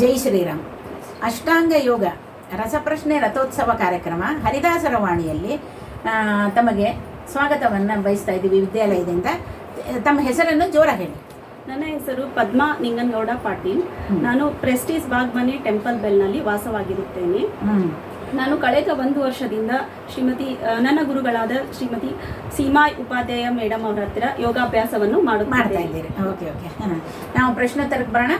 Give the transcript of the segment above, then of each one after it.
ಜೈ ಶ್ರೀರಾಮ್. ಅಷ್ಟಾಂಗ ಯೋಗ ರಸಪ್ರಶ್ನೆ ರಥೋತ್ಸವ ಕಾರ್ಯಕ್ರಮ ಹರಿದಾಸರ ವಾಣಿಯಲ್ಲಿ ತಮಗೆ ಸ್ವಾಗತವನ್ನು ಬಯಸ್ತಾ ಇದ್ದೀವಿ ವಿದ್ಯಾಲಯದಿಂದ ತಮ್ಮ ಹೆಸರನ್ನು ಜೋರ ಹೇಳಿ. ನನ್ನ ಹೆಸರು ಪದ್ಮಾ ನಿಂಗನಗೌಡ ಪಾಟೀಲ್. ನಾನು ಪ್ರೆಸ್ಟೀಸ್ ಬಾಗ್ಮನೆ ಟೆಂಪಲ್ ಬೆಲ್ನಲ್ಲಿ ವಾಸವಾಗಿರುತ್ತೇನೆ. ನಾನು ಕಳೆದ ಒಂದು ವರ್ಷದಿಂದ ಶ್ರೀಮತಿ ನನ್ನ ಗುರುಗಳಾದ ಶ್ರೀಮತಿ ಸೀಮಾ ಉಪಾಧ್ಯಾಯ ಮೇಡಮ್ ಅವರ ಹತ್ತಿರ ಯೋಗಾಭ್ಯಾಸವನ್ನು ಮಾಡ್ತಾ ಮಾಡುತ್ತಿದ್ದೇನೆ ಇದ್ದೀರಿ. Okay okay. ಹಾಂ ನಾವು ಪ್ರಶ್ನೋತ್ತರಕ್ಕೆ ಬರೋಣ?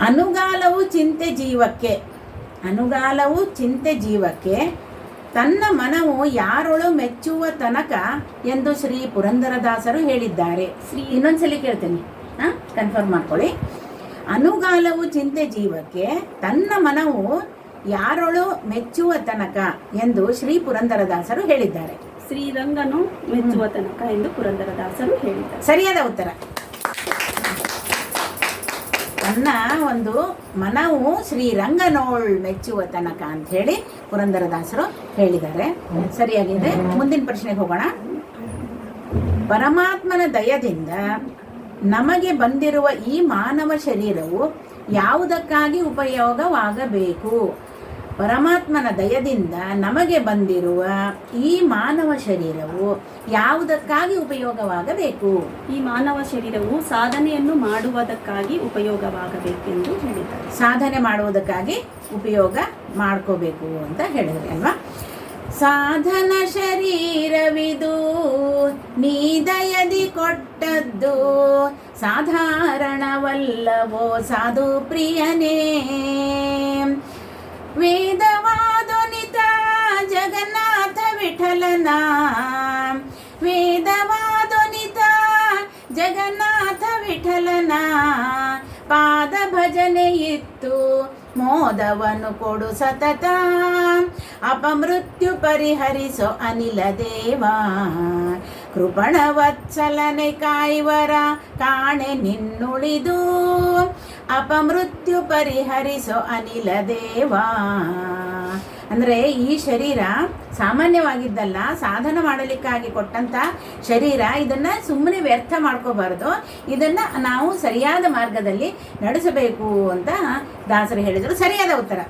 ಅನುಗಾಲವು ಚಿಂತೆ ಜೀವಕ್ಕೆ. ಅನುಗಾಲವು ಚಿಂತೆ ಜೀವಕ್ಕೆ. ತನ್ನ ಮನವು ಯಾರೊಳು ಮೆಚ್ಚುವ ತನಕ ಎಂದು ಶ್ರೀ ಪುರಂದರದಾಸರು ಹೇಳಿದ್ದಾರೆ. ಶ್ರೀ ಇನ್ನೊಂದ್ಸಲಿ ಕೇಳ್ತೇನೆ. ಹಾಂ? ಕನ್ಫರ್ಮ್ ಮಾಡ್ಕೊಳ್ಳಿ. ಅನುಗಾಲವು ಚಿಂತೆ ಜೀವಕ್ಕೆ. ತನ್ನ ಮನವು ಯಾರೊಳು ಮೆಚ್ಚುವ ತನಕ ಎಂದು ಶ್ರೀ ಪುರಂದರದಾಸರು ಹೇಳಿದ್ದಾರೆ. ಶ್ರೀರಂಗನು ಮೆಚ್ಚುವ ತನಕ ಎಂದು ಪುರಂದರದಾಸರು ಹೇಳಿದ್ದಾರೆ. ಸರಿಯಾದ ಉತ್ತರ. ತನ್ನ ಒಂದು ಮನವು ಶ್ರೀರಂಗನೋಳ್ ಮೆಚ್ಚುವ ತನಕ ಅಂತ ಹೇಳಿ ಪುರಂದರದಾಸರು ಹೇಳಿದ್ದಾರೆ. ಸರಿಯಾಗಿದೆ? ಮುಂದಿನ ಪ್ರಶ್ನೆಗೆ ಹೋಗೋಣ. ಪರಮಾತ್ಮನ ದಯದಿಂದ ನಮಗೆ ಬಂದಿರುವ ಈ ಮಾನವ ಶರೀರವು ಯಾವುದಕ್ಕಾಗಿ ಉಪಯೋಗವಾಗಬೇಕು? ಪರಮಾತ್ಮನ ದಯದಿಂದ ನಮಗೆ ಬಂದಿರುವ ಈ ಮಾನವ ಶರೀರವು ಯಾವುದಕ್ಕಾಗಿ ಉಪಯೋಗವಾಗಬೇಕು? ಈ ಮಾನವ ಶರೀರವು ಸಾಧನೆಯನ್ನು ಮಾಡುವುದಕ್ಕಾಗಿ ಉಪಯೋಗವಾಗಬೇಕೆಂದು ಹೇಳಿದ್ದಾರೆ. ಸಾಧನೆ ಮಾಡುವುದಕ್ಕಾಗಿ ಉಪಯೋಗ ಮಾಡ್ಕೋಬೇಕು ಅಂತ ಹೇಳಿದ್ರೆ ಅಲ್ವಾ? ಸಾಧನ ಶರೀರವಿದು ನೀ ದಯದಿ ಕೊಟ್ಟದ್ದು ಸಾಧಾರಣವಲ್ಲವೋ ಸಾಧು ಪ್ರಿಯನೇ? ವೇದವಾದೊನಿತ ಜಗನ್ನಾಥ ವಿಠಲನ. ವೇದವಾದೊನಿತ ಜಗನ್ನಾಥ ವಿಠಲನ. ಪಾದ ಭಜನೆ ಇತ್ತು ಮೋದವನ್ನು ಕೊಡು ಸತತ. ಅಪಮೃತ್ಯು ಪರಿಹರಿಸೋ ಅನಿಲ ದೇವ. ಕೃಪಣವತ್ಸಲನೆ ವತ್ಸಲನೆ ಕಾಯ್ವರ, ಕಾಣೆ ನಿನ್ನುಳಿದು. ಅಪಮೃತ್ಯು ಪರಿಹರಿಸೋ ಅನಿಲ ದೇವ. ಅಂದರೆ ಈ ಶರೀರ ಸಾಮಾನ್ಯವಾಗಿದ್ದಲ್ಲ, ಸಾಧನ ಮಾಡಲಿಕ್ಕಾಗಿ ಕೊಟ್ಟಂತ ಶರೀರ, ಇದನ್ನ ಸುಮ್ಮನೆ ವ್ಯರ್ಥ ಮಾಡ್ಕೋಬಾರ್ದು. ಇದನ್ನ ನಾವು ಸರಿಯಾದ ಮಾರ್ಗದಲ್ಲಿ ನಡೆಸಬೇಕು ಅಂತ ದಾಸರು ಹೇಳಿದರು. ಸರಿಯಾದ ಉತ್ತರ.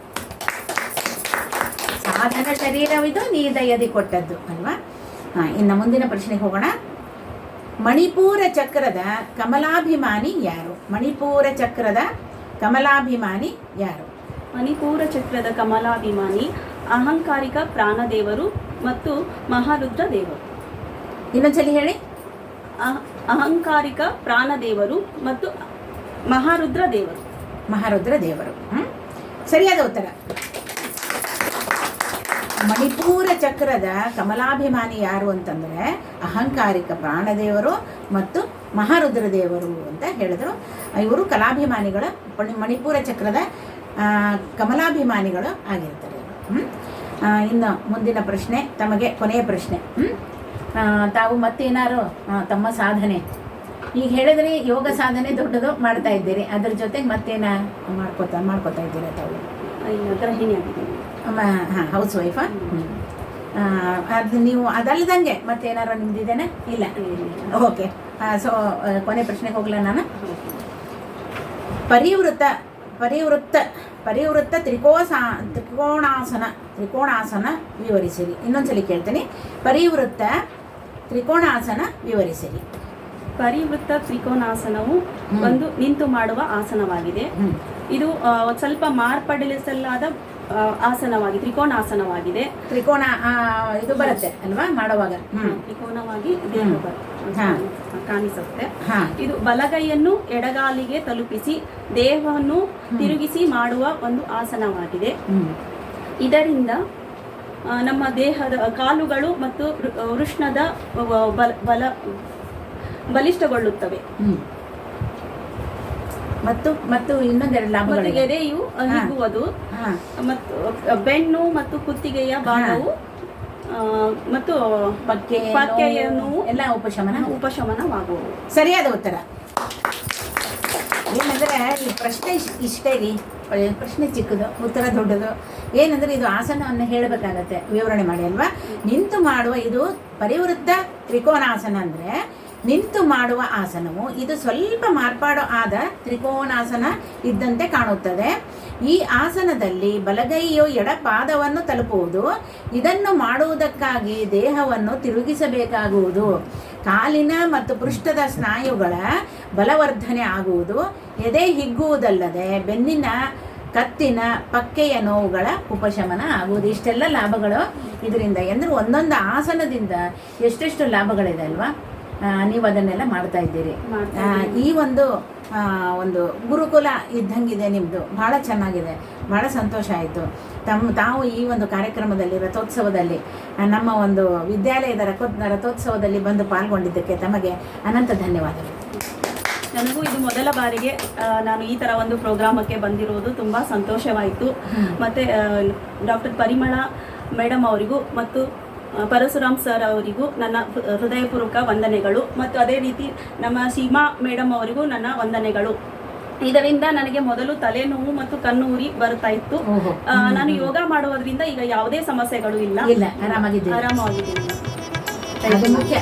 ಸಾಧನ ಶರೀರವಿದು ನೀ ದಯದಿ ಕೊಟ್ಟದ್ದು, ಅಲ್ವಾ? ಹಾಂ, ಇನ್ನು ಮುಂದಿನ ಪ್ರಶ್ನೆಗೆ ಹೋಗೋಣ. ಮಣಿಪೂರ ಚಕ್ರದ ಕಮಲಾಭಿಮಾನಿ ಯಾರು? ಮಣಿಪೂರ ಚಕ್ರದ ಕಮಲಾಭಿಮಾನಿ ಯಾರು? ಮಣಿಪೂರ ಚಕ್ರದ ಕಮಲಾಭಿಮಾನಿ ಅಹಂಕಾರಿಕ ಪ್ರಾಣದೇವರು ಮತ್ತು ಮಹಾರುದ್ರ ದೇವರು. ಇನ್ನೊಂದ್ಸಲಿ ಹೇಳಿ. ಅಹ- ಅಹಂಕಾರಿಕ ಪ್ರಾಣದೇವರು ಮತ್ತು ಮಹಾರುದ್ರ ದೇವರು. ಮಹಾರುದ್ರ ದೇವರು? ಸರಿಯಾದ ಉತ್ತರ. ಮಣಿಪೂರ ಚಕ್ರದ ಕಮಲಾಭಿಮಾನಿ ಯಾರು ಅಂತಂದರೆ ಅಹಂಕಾರಿಕ ಪ್ರಾಣದೇವರು ಮತ್ತು ಮಹಾರುದ್ರ ದೇವರು ಅಂತ ಹೇಳಿದ್ರು. ಇವರು ಕಲಾಭಿಮಾನಿಗಳ ಮಣಿಪೂರ ಚಕ್ರದ ಕಮಲಾಭಿಮಾನಿಗಳು ಆಗಿರ್ತಾರೆ? ಇನ್ನು ಮುಂದಿನ ಪ್ರಶ್ನೆ, ತಮಗೆ ಕೊನೆಯ ಪ್ರಶ್ನೆ? ತಾವು ಮತ್ತೇನಾರು ತಮ್ಮ ಸಾಧನೆ? ಈಗ ಹೇಳಿದ್ರೆ ಯೋಗ ಸಾಧನೆ ದೊಡ್ಡದು ಮಾಡ್ತಾ ಇದ್ದೀರಿ. ಅದ್ರ ಜೊತೆಗೆ ಮತ್ತೇನ ಮಾಡ್ಕೋತಾ ಮಾಡ್ಕೋತಾ ಇದ್ದೀರಾ ತಾವು? ಗೃಹಿಣಿ ಗೃಹಿಣಿಯಾಗಿದ್ದೀನಿ. ಹಾಂ ಹೌಸ್ ವೈಫಾ ಅದು ನೀವು ಅದಲ್ದಂಗೆ ಮತ್ತೇನಾರು ನಿಮ್ದಿದೇನೆ? ಇಲ್ಲ. ಓಕೆ ಸೊ ಕೊನೆ ಪ್ರಶ್ನೆಗೆ ಹೋಗ್ಲಾ ನಾನು? ಪರಿವೃತ್ತ ಪರಿವೃತ್ತ ಪರಿವೃತ್ತ ತ್ರಿಕೋಸ ತ್ರಿಕೋಣಾಸನ ತ್ರಿಕೋಣಾಸನ ವಿವರಿಸಿರಿ. ಇನ್ನೊಂದ್ಸಲಿ ಕೇಳ್ತೀನಿ. ಪರಿವೃತ್ತ ತ್ರಿಕೋಣಾಸನ ವಿವರಿಸಿರಿ. ಪರಿವೃತ್ತ ತ್ರಿಕೋಣಾಸನವು. ಒಂದು ನಿಂತು ಮಾಡುವ ಆಸನವಾಗಿದೆ. ಇದು ಸ್ವಲ್ಪ ಮಾರ್ಪಡಿಸಲಾದ ಆಸನವಾಗಿ ತ್ರಿಕೋಣ ಆ, ಇದು ಬರುತ್ತೆ ಅಲ್ವಾ? ಮಾಡುವಾಗ. ತ್ರಿಕೋಣವಾಗಿ. ಕಾಣಿಸುತ್ತೆ. ಇದು ಬಲಗೈಯನ್ನು ಎಡಗಾಲಿಗೆ ತಲುಪಿಸಿ ದೇಹವನ್ನು ತಿರುಗಿಸಿ ಮಾಡುವ ಒಂದು ಆಸನವಾಗಿದೆ. ಇದರಿಂದ ನಮ್ಮ ದೇಹದ ಕಾಲುಗಳು ಮತ್ತು ವೃಷ್ಣದ ಬಲ ಬಲ ಬಲಿಷ್ಠಗೊಳ್ಳುತ್ತವೆ. ಮತ್ತು ಮತ್ತು ಇನ್ನೊಂದೆರಡು ಮತ್ತು ಲಾಭಗಳು ಎದೆಯು ಆ, ಹಾ. ಹಿಗ್ಗುವುದು. ಹಾ. ಮತ್ತು ಬೆನ್ನು ಮತ್ತು ಕುತ್ತಿಗೆಯ ಭಾಗವು ಆ, ಮತ್ತು ಪಕ್ಕೆ ಪಕ್ಕೆಯ ನೋವು ನೋವು ಎಲ್ಲ ಉಪಶಮನ? ಉಪಶಮನವಾಗುವುದು. ಸರಿಯಾದ ಉತ್ತರ. ಏನಂದ್ರೆ ಈ ಪ್ರಶ್ನೆ ಇಶ್- ಇಷ್ಟೇ ರೀ. ಒಳ್ಳೆ ಪ್ರಶ್ನೆ ಚಿಕ್ಕದು ಉತ್ತರ ದೊಡ್ಡದು. ಏನಂದ್ರೆ ಇದು ಆಸನವನ್ನು ಹೇಳಬೇಕಾಗತ್ತೆ. ವಿವರಣೆ ಮಾಡಿ ಅಲ್ವಾ? ನಿಂತು ಮಾಡುವ ಇದು ಪರಿವೃತ್ತ ತ್ರಿಕೋನಾಸನ ಅಂದ್ರೆ ನಿಂತು ಮಾಡುವ ಆಸನವು ಇದು ಸ್ವಲ್ಪ ಮಾರ್ಪಾಡು ಆದ ತ್ರಿಕೋನಾಸನ ಇದ್ದಂತೆ ಕಾಣುತ್ತದೆ. ಈ ಆಸನದಲ್ಲಿ ಬಲಗೈಯು ಎಡಪಾದವನ್ನು ತಲುಪುವುದು, ಇದನ್ನು ಮಾಡುವುದಕ್ಕಾಗಿ ದೇಹವನ್ನು ತಿರುಗಿಸಬೇಕಾಗುವುದು. ಕಾಲಿನ ಮತ್ತು ಪೃಷ್ಠದ ಸ್ನಾಯುಗಳ ಬಲವರ್ಧನೆ ಆಗುವುದು, ಎದೆ ಹಿಗ್ಗುವುದಲ್ಲದೆ ಬೆನ್ನಿನ ಕತ್ತಿನ ಪಕ್ಕೆಯ ನೋವುಗಳ ಉಪಶಮನ ಆಗುವುದು. ಇಷ್ಟೆಲ್ಲ ಲಾಭಗಳು ಇದರಿಂದ. ಎಂದರೆ ಒಂದೊಂದು ಆಸನದಿಂದ ಎಷ್ಟೆಷ್ಟು ಲಾಭಗಳಿದೆ ಅಲ್ವಾ? ನೀವು ಅದನ್ನೆಲ್ಲ ಮಾಡ್ತಾ ಇದ್ದೀರಿ. ಈ ಒಂದು ಒಂದು ಗುರುಕುಲ ಇದ್ದಂಗಿದೆ ನಿಮ್ಮದು ಭಾಳ ಚೆನ್ನಾಗಿದೆ. ಭಾಳ ಸಂತೋಷ ಆಯಿತು. ತಮ್ಮ ತಾವು ಈ ಒಂದು ಕಾರ್ಯಕ್ರಮದಲ್ಲಿ ರಥೋತ್ಸವದಲ್ಲಿ ನಮ್ಮ ಒಂದು ವಿದ್ಯಾಲಯದ ರಥೋ ರಥೋತ್ಸವದಲ್ಲಿ ಬಂದು ಪಾಲ್ಗೊಂಡಿದ್ದಕ್ಕೆ ತಮಗೆ ಅನಂತ ಧನ್ಯವಾದಗಳು. ನನಗೂ ಇದು ಮೊದಲ ಬಾರಿಗೆ ನಾನು ಈ ಥರ ಒಂದು ಪ್ರೋಗ್ರಾಮಕ್ಕೆ ಬಂದಿರುವುದು ತುಂಬ ಸಂತೋಷವಾಯಿತು. ಮತ್ತು ಡಾಕ್ಟರ್ ಪರಿಮಳ ಮೇಡಮ್ ಅವರಿಗೂ ಮತ್ತು ಪರಶುರಾಮ್ ಸರ್ ಅವರಿಗೂ ನನ್ನ ಹೃದಯಪೂರ್ವಕ ವಂದನೆಗಳು ಮತ್ತು ಅದೇ ರೀತಿ ನಮ್ಮ ಸೀಮಾ ಮೇಡಮ್ ಅವರಿಗೂ ನನ್ನ ವಂದನೆಗಳು. ಇದರಿಂದ ನನಗೆ ಮೊದಲು ತಲೆನೋವು ಮತ್ತು ಕಣ್ಣು ಉರಿ ಬರ್ತಾ ಇತ್ತು. ನಾನು ಯೋಗ ಮಾಡುವುದರಿಂದ ಈಗ ಯಾವುದೇ ಸಮಸ್ಯೆಗಳು ಇಲ್ಲ. ಅದು ಮುಖ್ಯ.